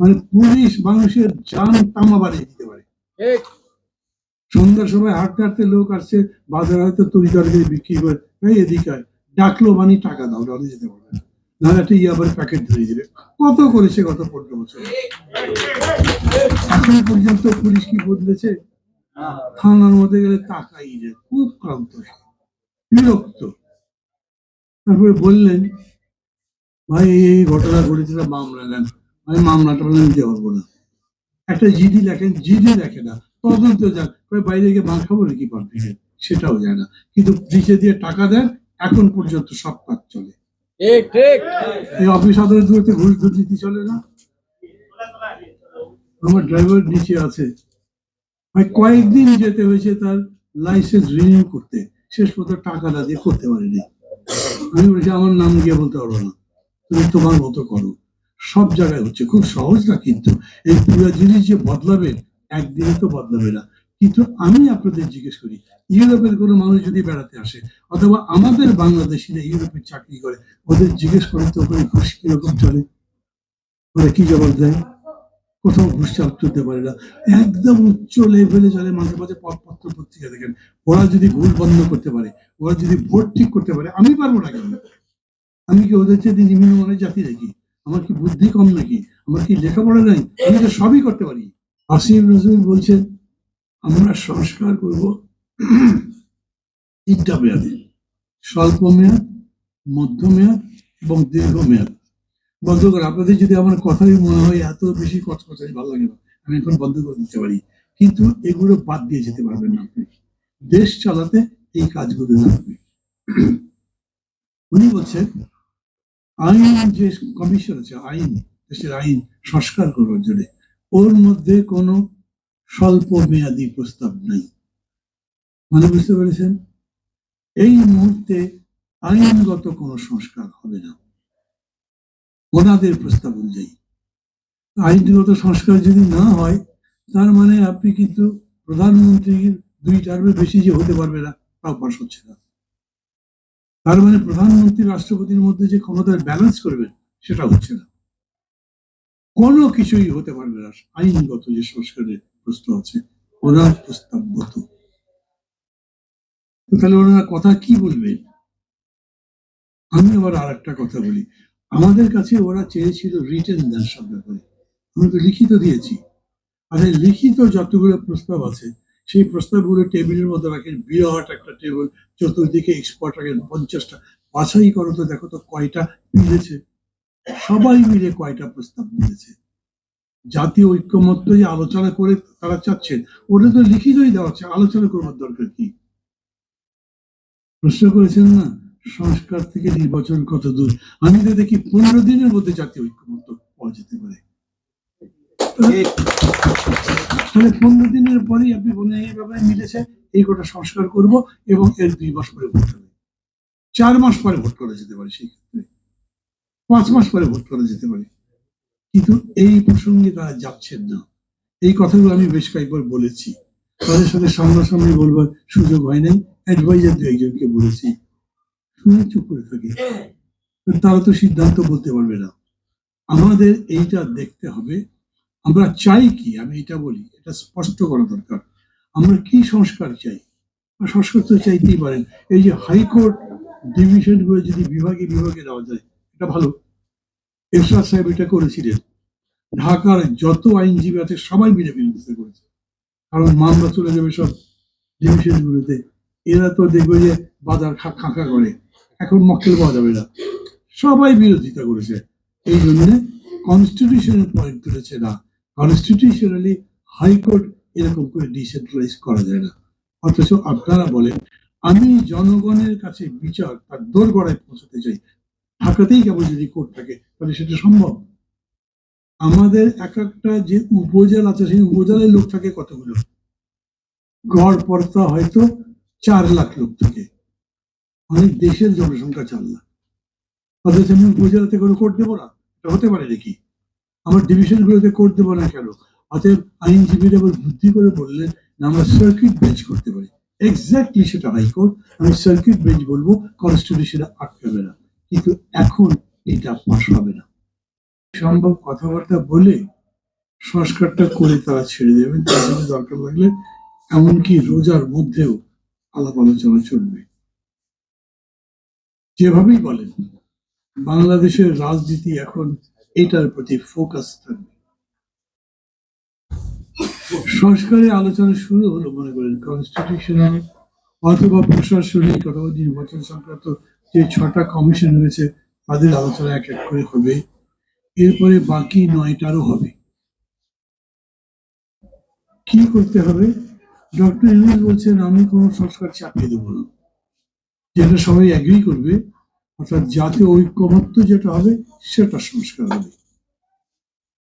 মানে পুলিশ মানুষের জান তামা বাড়িয়ে দিতে পারে। সন্ধ্যার সময় হাঁটতে হাঁটতে লোক আসছে বাজারে হয়তো তরি তরকারি বিক্রি করে এই এদিকে ডাকলো মানে টাকা দাও নাহলে যেতে পারবে না। নাহলে একটা ইয়াবার প্যাকেট ধরিয়ে দেবে। কত করেছে গত পনেরো বছর? এখন পর্যন্ত পুলিশ কি বদলেছে? থানার মধ্যে গেলে তাকাই যায় খুব ক্লান্ত বিরক্ত। তারপরে বললেন ভাই এই ঘটনা ঘটেছে মামলা নেন। আমি মামলাটা বলে নিতে পারব না। একটা জিডি লেখেন জিডি লেখে না। তদন্ত যান বাইরে গিয়ে মাল খাব নাকি পাবলিকে সেটাও যায় না। কিন্তু নিচে দিয়ে টাকা দেন এখন পর্যন্ত সব কাজ চলে। ঠিক ঠিক। এই অফিস আদালতগুলোতে ঘুষ দুর্নীতি চলে না? আমার ড্রাইভার নিচে আছে। ভাই কয়েকদিন যেতে হয়েছে তার লাইসেন্স রিনিউ করতে। শেষ পর্যন্ত টাকা না দিয়ে করতে পারিনি। আমি বলছি আমার নাম গিয়ে বলতে পারব না। তুমি তোমার মতো করো। সব জায়গায় হচ্ছে, খুব সহজ না কিন্তু এই পুরো জিনিস যে বদলাবে, একদিনে তো বদলাবে না। কিন্তু আমি আপনাদের জিজ্ঞেস করি, ইউরোপের কোনো মানুষ যদি বেড়াতে আসে, অথবা আমাদের বাংলাদেশিরা ইউরোপে চাকরি করে, ওদের জিজ্ঞেস করে তো ওখানে ঘুষ কীরকম চলে? ওরা কি জবাব দেয়? কোথাও ঘুষ চাপ তুলতে পারে না। একদম উচ্চ লেভেলে চলে, মাঝে মাঝে পত্র পত্রিকা দেখেন। ওরা যদি ঘুষ বন্ধ করতে পারে, ওরা যদি ভোট ঠিক করতে পারে, আমি পারব না কেন? আমি কি ওদের চেয়ে নিম্নমানের জাতি নাকি? আমার কি বুদ্ধি কম নাকি? আমার কি লেখাপড়া নাই? আমি তো সবই করতে পারি। আসিফ নজরুল বলছেন আমরা সংস্কার করব তিনটা মেয়াদে। স্বল্প মেয়াদ মধ্যমেয়াদ এবং দীর্ঘ মেয়াদ। বন্ধ করে আপনাদের যদি আমার কথাই মনে হয়, এত বেশি কথা কথাই ভালো লাগে না। আমি এখন বন্ধ করে দিতে পারি। কিন্তু এগুলো বাদ দিয়ে যেতে পারবেন না আপনি। দেশ চালাতে এই কাজগুলো লাগবে উনি বলছেন আইন যে কমিশন আছে, আইন, দেশের আইন সংস্কার করবার জন্য, ওর মধ্যে কোনো স্বল্প মেয়াদী প্রস্তাব নাই। মানে বুঝতে পেরেছেন? এই মুহূর্তে আইনগত কোনো সংস্কার হবে না। ওনাদের প্রস্তাব অনুযায়ী। আইনগত সংস্কার যদি না হয়, তার মানে আপনি কিন্তু প্রধানমন্ত্রীর দুই টার্মে বেশি যে হতে পারবে না, তাও পাশ হচ্ছে না। তার মানে প্রধানমন্ত্রী রাষ্ট্রপতির মধ্যে যে ক্ষমতার ব্যালেন্স করবেন, সেটা হচ্ছে না। কোনো কিছুই হতে পারবে না। আইনগত যে সংস্কারের প্রশ্ন আছে, ওনার প্রস্তাবগত তাহলে ওনারা কথা কি বলবেন আমি আবার আর একটা কথা বলি। আমাদের কাছে ওরা চেয়েছিল রিটেন দেন সব ব্যাপারে। আমি তো লিখিত দিয়েছি। আর লিখিত যতগুলো প্রস্তাব আছে সেই প্রস্তাবগুলো টেবিলের মধ্যে রাখেন। বিরাট একটা টেবিল, চতুর্দিকে এক্সপার্ট রাখেন, পঞ্চাশটা। বাছাই করো তো দেখো তো কয়টা মিলেছে। সবাই মিলে কয়টা প্রস্তাব মিলেছে জাতীয় ঐক্যমত্য যে আলোচনা করে তারা চাচ্ছেন। ওটা তো লিখিতই দেওয়া হচ্ছে আলোচনা করবার দরকার কি? প্রশ্ন করেছেন না, সংস্কার থেকে নির্বাচন কত দূর? আমি তো দেখি পনেরো দিনের মধ্যে জাতীয় ঐক্যমত্য পাওয়া যেতে পারে। তাহলে পনেরো দিনের আপনি এইভাবে মিলেছে, এই কটা সংস্কার করব এবং এর দুই মাস পরে ভোট চার মাস পরে ভোট করা যেতে পারে পাঁচ মাস পরে ভোট করা যেতে পারে। কিন্তু এই প্রসঙ্গে তারা যাচ্ছেন না। এই কথাগুলো আমি বেশ কয়েকবার বলেছি। তাদের সাথে সামনাসামনি বলবার সুযোগ হয় নাই। অ্যাডভাইজার দু একজনকে বলেছি। শুনে চুপ করে থাকি। তারা তো সিদ্ধান্ত বলতে পারবে না। আমাদের এইটা দেখতে হবে আমরা চাই কি? আমি এটা বলি, এটা স্পষ্ট করা দরকার। আমরা কি সংস্কার চাই? সংস্কার তো চাইতেই পারেন। এই যে হাইকোর্ট ডিভিশনগুলো যদি বিভাগে বিভাগে দেওয়া যায়, এটা ভালো। এরশাদ সাহেব এটা করেছিলেন। ঢাকার যত আইনজীবী আছে, সবাই মিলে বিরোধিতা করেছে। কারণ মামলা চলে যাবে সব ডিভিশন গুলোতে এরা তো দেখবে যে বাজার খাঁকা করে। এখন মক্কেল পাওয়া যাবে না। সবাই বিরোধিতা করেছে। এই জন্য কনস্টিটিউশনের পয়েন্ট তুলেছে না। কনস্টিটিউশনালি হাইকোর্ট এরকম করে ডিসেন্ট্রালাইজ করা যায় না। অথচ আপনারা বলেন, আমি জনগণের কাছে বিচার তার দোরগড়ায় পৌঁছাতে চাই। ঢাকাতেই কেবল যদি কোর্ট থাকে, তাহলে সেটা সম্ভব? আমাদের এক একটা যে উপজেলা আছে, সেই উপজেলায় লোক থাকে কতগুলো? গড় পড়তা হয়তো চার লাখ লোক থাকে। অনেক দেশের জনসংখ্যা চার লাখ। অথচ আমি উপজেলাতে কোনো কোর্ট দেবো না? এটা হতে পারে নাকি? আমার ডিভিশন গুলোতে কোর্ট দেবো না কেন? অতএব আইনজীবীরা আবার বুদ্ধি করে বললেন, না, আমরা সার্কিট বেঞ্চ করতে পারি। এক্স্যাক্টলি সেটা হাইকোর্ট, আমি সার্কিট বেঞ্চ বলব কনস্টিটিউশনে আটকাবে না। কিন্তু এখন এটা পাশ হবে না। সম্ভব কথাবার্তা বলে সংস্কারটা করে তারা ছেড়ে দেবেন, তার জন্য দরকার লাগলে এমনকি রোজার মধ্যেও আলাপ আলোচনা চলবে। যেভাবেই বলেন, বাংলাদেশের রাজনীতি এখন এটার প্রতি ফোকাস থাকবে। সংস্কারের আলোচনা শুরু হলো, মনে করেন কনস্টিটিউশনাল অথবা প্রশাসনিক অথবা নির্বাচন সংক্রান্ত যে ছটা কমিশন রয়েছে, তাদের আলোচনা এক এক করে হবে। এরপরে বাকি নয়টারও হবে। কি করতে হবে? ডক্টর ইউনুস বলছেন, আমি কোনো সংস্কার চাপিয়ে দেবো না। যেটা সবাই এগ্রি করবে অর্থাৎ জাতীয় ঐক্যমত্য যেটা হবে, সেটা সংস্কার হবে।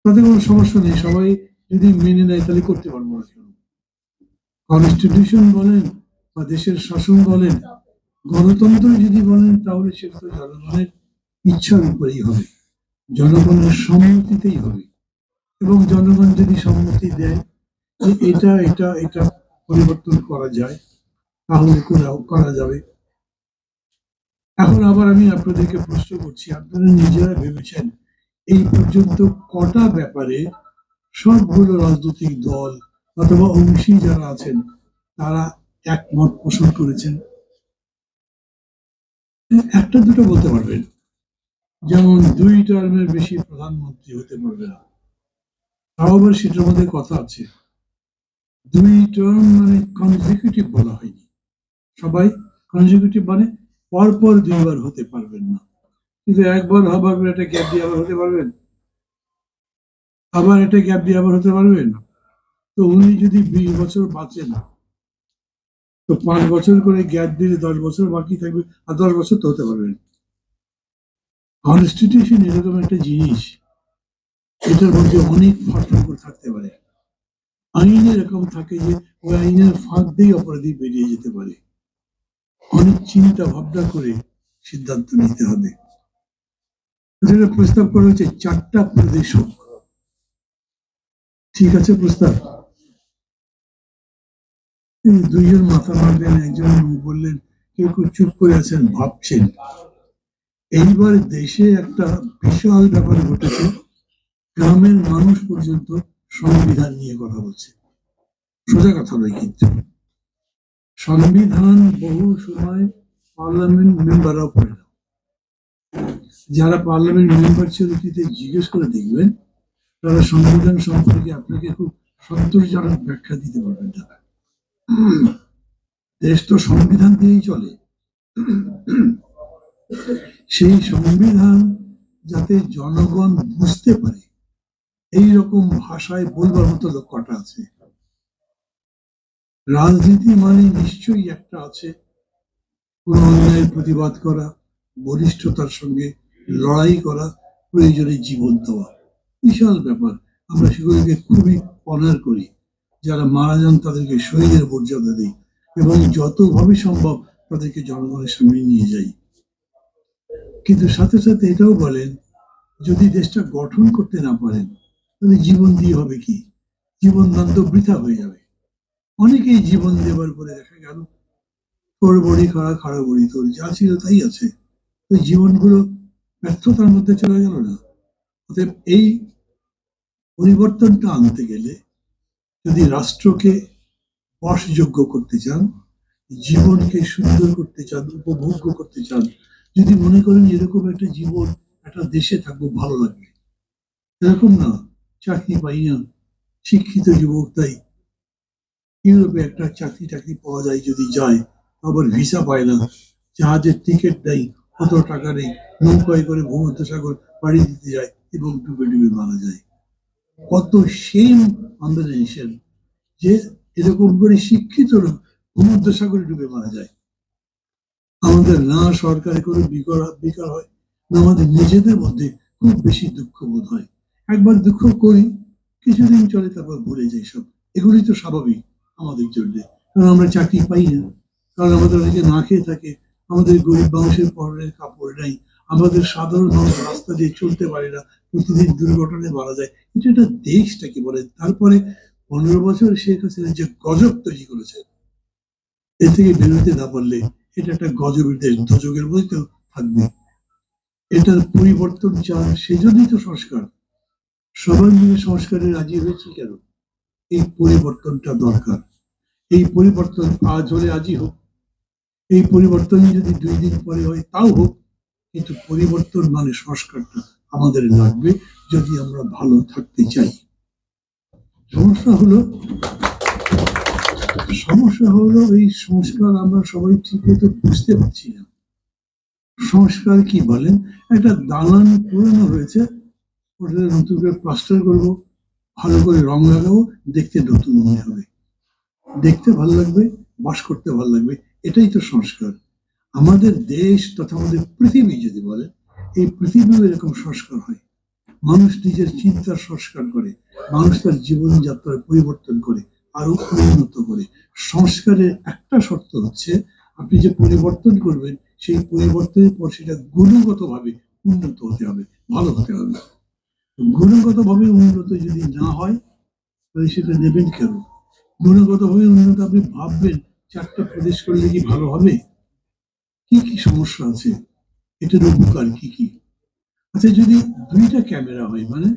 তাতে কোনো সমস্যা নেই, সবাই যদি মেনে নেয়, তাহলে করতে পারব না কেন? কনস্টিটিউশন বলেন বা দেশের শাসন বলেন, গণতন্ত্র যদি বলেন, তাহলে সেটা তো জনগণের ইচ্ছার উপরেই হবে, জনগণের সম্মতিতেই হবে। এবং জনগণ যদি সম্মতি দেয় যে এটা এটা এটা পরিবর্তন করা যায়, তাহলে করা যাবে। এখন আবার আমি আপনাদেরকে প্রশ্ন করছি, আপনারা নিজেরা ভেবেছেন এই পর্যন্ত কটা ব্যাপারে সবগুলো রাজনৈতিক দল অথবা অংশী যারা আছেন, তারা একমত পোষণ করেছেন? একটা দুটো বলতে পারবেন। যেমন দুই টার্মের বেশি প্রধানমন্ত্রী হতে পারবে না। তাও আবার সেটার মধ্যে কথা আছে। দুই টার্ম মানে কনজিকিউটিভ বলা হয়নি। সবাই কনজিকিউটিভ মানে পরপর দুইবার হতে পারবেন না। কিন্তু একবার হবার পর একটা গ্যাপ দিয়ে আবার হতে পারবেন? আবার একটা গ্যাপ দিয়ে আবার হতে পারবেন? তো উনি যদি বিশ বছর বাঁচেন, তো পাঁচ বছর করে গ্যাপ দিলে দশ বছর বাকি থাকবে, আর দশ বছর তো হতে পারবেন। কনস্টিটিউশন এরকম একটা জিনিস, এটার মধ্যে অনেক ফাঁক থাকতে পারে। আইন এরকম থাকে যে, ওই আইনের ফাঁক দিয়ে অপরাধী বেরিয়ে যেতে পারে। অনেক চিন্তা ভাবনা করে সিদ্ধান্ত নিতে হবে। প্রস্তাব করা হয়েছে চারটা প্রদেশ ঠিক আছে প্রস্তাব? দুইজন মাথা মারলেন, একজন বললেন, কেউ কেউ চুপ করে আছেন, ভাবছেন। এইবার দেশে একটা বিশাল ব্যাপার ঘটেছে। গ্রামের মানুষ পর্যন্ত সংবিধান নিয়ে কথা বলছে। সোজা কথা নয় কিন্তু। সংবিধান বহু সময় পার্লামেন্ট মেম্বাররাও পড়ে না যারা পার্লামেন্ট মেম্বার ছিল কিন্তু জিজ্ঞেস করে দেখবেন তারা সংবিধান সম্পর্কে আপনাকে খুব সন্তোষজনক ব্যাখ্যা দিতে পারবেন তারা। দেশ তো সংবিধান দিয়েই চলে। সেই সংবিধান যাতে জনগণ বুঝতে পারে এই রকম ভাষায় বলবার মতো লোক কটা আছে? রাজনীতি মানে নিশ্চয়ই একটা আছে কোন অন্যায়ের প্রতিবাদ করা, বলিষ্ঠতার সঙ্গে লড়াই করা, প্রয়োজনে জীবন দেওয়া। বিশাল ব্যাপার। আমরা সেগুলোকে খুবই অনার করি। যারা মারা যান তাদেরকে শহীদের মর্যাদা দিই এবং যতভাবে সম্ভব তাদেরকে জনগণের সামনে নিয়ে যাই। কিন্তু সাথে সাথে এটাও বলেন, যদি দেশটা গঠন করতে না পারেন, তাহলে জীবন দিয়ে হবে কি? জীবন দান তো বৃথা হয়ে যাবে। অনেকেই জীবন দেবার পরে দেখা গেল, তোর বড়ি খাড়া খাড়া বড়ি, তোর যা ছিল তাই আছে। তো জীবনগুলো ব্যর্থতার মধ্যে চলে গেল না। অতএব এই পরিবর্তনটা আনতে গেলে যদি রাষ্ট্রকে বশযোগ্য করতে চান, জীবনকে সুন্দর করতে চান, উপভোগ্য করতে চান, যদি মনে করেন এরকম একটা জীবন, একটা দেশে থাকব, ভালো লাগবে। এরকম না, চাকরি পাই না, শিক্ষিত যুবক তাই ইউরোপে একটা চাকরি টাকরি পাওয়া যায় যদি যায়, আবার ভিসা পায় না। জাহাজের টিকিট নেই, কত টাকা নেই, নৌকায় করে ভূমধ্য সাগর পাড়ি দিতে যায় এবং ডুবে ডুবে মারা যায়। কত সেম আমাদের নেশন যে এরকম করে শিক্ষিত লোক ভূমধ্য সাগরে ডুবে মারা যায়। আমাদের না সরকারে কোনো বিকার বিকার হয়, না আমাদের নিজেদের মধ্যে খুব বেশি দুঃখ বোধ হয়। একবার দুঃখ করি, কিছুদিন চলে তারপর ভুলে যাই সব। এগুলি তো স্বাভাবিক। আমাদের জন্য। কারণ আমরা চাকরি পাই না। কারণ আমাদের অনেকে না খেয়ে থাকে। আমাদের গরিব মানুষের পরনের কাপড় নাই। আমাদের সাধারণ মানুষ রাস্তা দিয়ে চলতে পারে না। প্রতিদিন দুর্ঘটনায় মারা যায়। এটা একটা দেশটাকে বলে? তারপরে পনেরো বছর শেখ হাসিনা যে গজব তৈরি করেছে এ থেকে বেরোতে না পারলে এটা একটা গজবের দেশ। দজকের মধ্যে তো থাকবে। এটার পরিবর্তন চান সেজন্যই তো সংস্কার। সবাই মিলে সংস্কারে রাজি হয়েছে কেন? এই পরিবর্তনটা দরকার। এই পরিবর্তন আজ হলে আজই হোক। এই পরিবর্তন যদি দুই দিন পরে হয়, তাও হোক। কিন্তু পরিবর্তন মানে সংস্কারটা আমাদের লাগবে যদি আমরা ভালো থাকতে চাই। সমস্যা হলো সমস্যা হলো এই সংস্কার আমরা সবাই ঠিক মতো বুঝতে পারছি না। সংস্কার কি বলেন? একটা দালান পুরানো হয়েছে ওটা নতুন করে প্লাস্টার করব, ভালো করে রং লাগাবো, দেখতে নতুন মনে হবে। দেখতে ভালো লাগবে, বাস করতে ভালো লাগবে, এটাই তো সংস্কার। আমাদের দেশ তথা আমাদের পৃথিবী যদি বলে, এই পৃথিবীও এরকম সংস্কার হয়। মানুষ নিজের চিন্তার সংস্কার করে, মানুষ তার জীবনযাত্রার পরিবর্তন করে আরও উন্নত করে। সংস্কারের একটা শর্ত হচ্ছে, আপনি যে পরিবর্তন করবেন, সেই পরিবর্তনের পর সেটা গুণগতভাবে উন্নত হতে হবে, ভালো হতে হবে। গুণগতভাবে উন্নত যদি না হয়, তাহলে সেটা নেবেন কেন? গুণগতভাবে উন্নত আপনি ভাববেন চারটা প্রদেশ করলে কি ভালো হবে? কি কি সমস্যা আছে? এটার উপকার কি কি? আচ্ছা যদি দুইটা ক্যামেরা হয় মানে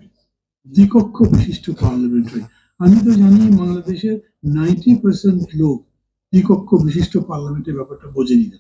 দ্বিকক্ষ বিশিষ্ট পার্লামেন্ট হয়, আমি তো জানি বাংলাদেশের নাইনটি পার্সেন্ট লোক দ্বিকক্ষ বিশিষ্ট পার্লামেন্টের ব্যাপারটা বোঝেনি। না